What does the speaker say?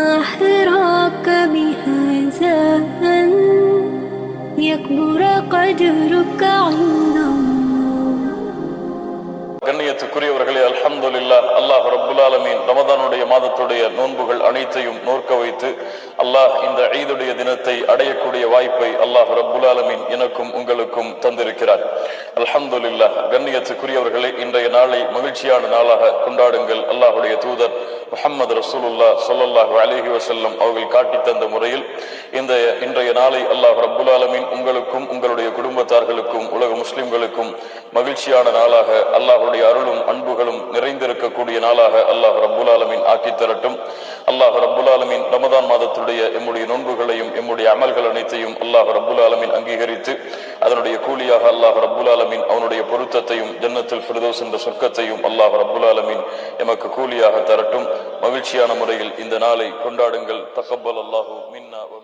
ما حراك بهذا أن يكبر قدرك عند கண்ணியத்துக்குரியவர்களே அல்ஹம்து அல்லாஹ் ரபுல்லாலமீன் ரமதானுடைய மாதத்துடைய நோன்புகள் அனைத்தையும் நோக்க வைத்து அல்லாஹ் இந்த ஈதுடைய தினத்தை அடையக்கூடிய வாய்ப்பை அல்லாஹ் ரபுல்லாலமீன் எனக்கும் உங்களுக்கும் தந்திருக்கிறார். அல்ஹம்து கண்ணியத்துக்குரியவர்களே இன்றைய நாளை மகிழ்ச்சியான நாளாக கொண்டாடுங்கள். அல்லாஹுடைய தூதர் முகமது ரசூலுல்லா சொல்லல்லாஹு அலிஹி வசல்லம் அவர்கள் காட்டி தந்த முறையில் இந்த இன்றைய நாளை அல்லாஹ் ரபுல் ஆலமின் உங்களுக்கும் உங்களுடைய குடும்பத்தார்களுக்கும் உலக முஸ்லிம்களுக்கும் மகிழ்ச்சியான நாளாக அல்லாஹுடைய அருளும் அன்புகளும் நிறைந்திருக்கக்கூடிய நாளாக அல்லாஹ் ரபுல் ஆலமின் ஆக்கி தரட்டும் அல்லாஹ் ரப்புல் ஆலமீன் நம்முடைய எம்முடைய நோன்புகளையும் எம்முடைய அமல்கள் அனைத்தையும் அல்லாஹ் ரப்புல் ஆலமீன் அங்கீகரித்து அதனுடைய கூலியாக அல்லாஹ் ரப்புல் ஆலமீன் அவனுடைய பொருத்தத்தையும் ஜன்னத்தில் ஃபிர்தௌஸ் என்ற சொர்க்கத்தையும் அல்லாஹ் ரப்புல் ஆலமீன் எமக்கு கூலியாக தரட்டும். மகிழ்ச்சியான முறையில் இந்த நாளை கொண்டாடுங்கள். தக்கபல் அல்லாஹூ மின்னா வ